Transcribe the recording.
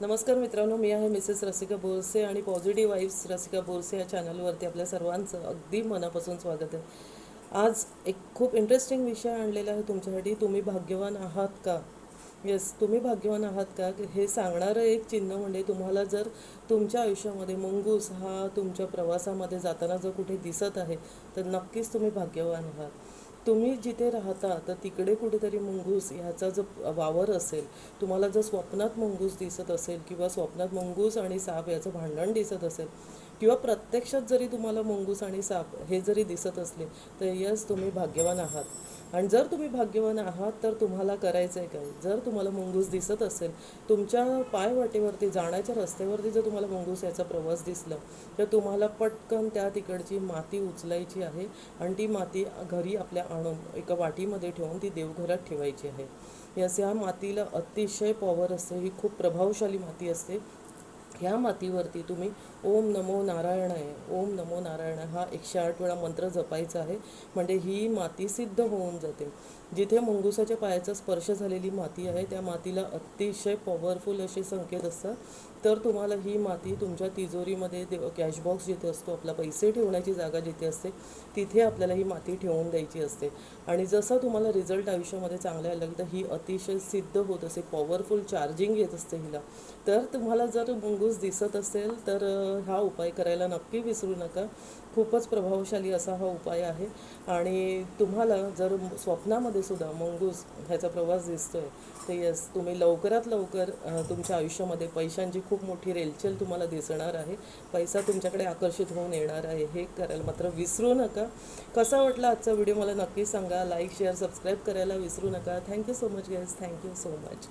नमस्कार मित्रांनो मी आहे मिसेस रसिका बोरसे आणि पॉझिटिव्ह वाईफ्स रसिका बोरसे या चॅनलवरती आपल्या सर्वांचं अगदी मनापासून स्वागत आहे. आज एक खूप इंटरेस्टिंग विषय आणलेला आहे तुमच्यासाठी. तुम्ही भाग्यवान आहात का? येस तुम्ही भाग्यवान आहात का? हे सांगणारं एक चिन्ह म्हणजे तुम्हाला जर तुमच्या आयुष्यामध्ये मुंगूस हा तुमच्या प्रवासामध्ये जाताना जर कुठे दिसत आहे तर नक्कीच तुम्ही भाग्यवान आहात. तुम्ही जिथे राहता तर तिकडे कुठेतरी मुंगूस ह्याचा जो वावर असेल तुम्हाला जर स्वप्नात मुंगूस दिसत असेल किंवा स्वप्नात मुंगूस आणि साप याचं भांडण दिसत असेल किंवा प्रत्यक्षात जरी तुम्हाला मुंगूस आणि साप हे जरी दिसत असले तर यस तुम्ही भाग्यवान आहात. आणि जर तुम्ही भाग्यवान आहात तर तुम्हाला करायचं आहे काय? जर तुम्हाला मुंगूस दिसत असेल तुमच्या पायवाटेवरती जाण्याच्या रस्त्यावरती जर तुम्हाला मुंगूस याचा प्रवास दिसला तर तुम्हाला पटकन त्या तिकडची माती उचलायची आहे आणि ती माती घरी आपल्या आणून एका वाटीमध्ये ठेवून ती देवघरात ठेवायची आहे. यास या मातीला अतिशय पॉवर असते. ही खूप प्रभावशाली माती असते. ह्या मातीवरती तुम्ही ओम नमो नारायणाय ओम नमो नारायण हा एकशे आठ वेळा मंत्र जपायचा आहे. म्हणजे ही माती सिद्ध होऊन जाते. जिथे मुंगुसाच्या पायाचा स्पर्श झालेली माती आहे त्या मातीला अतिशय पॉवरफुल असे संकेत असतात तर तुम्हाला ही माती तुमच्या तिजोरीमध्ये दे कॅशबॉक्स जिथे असतो आपला पैसे ठेवण्याची जागा जिथे असते तिथे आपल्याला ही माती ठेवून द्यायची असते. आणि जसं तुम्हाला रिझल्ट आयुष्यामध्ये चांगला आला तर ही अतिशय सिद्ध होत असते पॉवरफुल चार्जिंग येत असते हिला. तर तुम्हाला जर मुंगूस दिसत असेल तर हा उपाय करायला नक्की विसरू नका. खूपच प्रभावशाली असा हा उपाय आहे. आणि तुम्हाला जर स्वप्नामध्ये सुद्धा मंगूस ह्याचा प्रवास दिसतोय. तर यस तुम्ही लवकरात लवकर तुमच्या आयुष्यामध्ये पैशांची खूप मोठी रेलचेल तुम्हाला दिसणार आहे. पैसा तुमच्याकडे आकर्षित होऊन येणार आहे. हे करायला मात्र विसरू नका. कसा वाटला आजचा व्हिडिओ मला नक्की सांगा. लाईक शेअर सबस्क्राईब करायला विसरू नका. Thank you so much guys thank you so much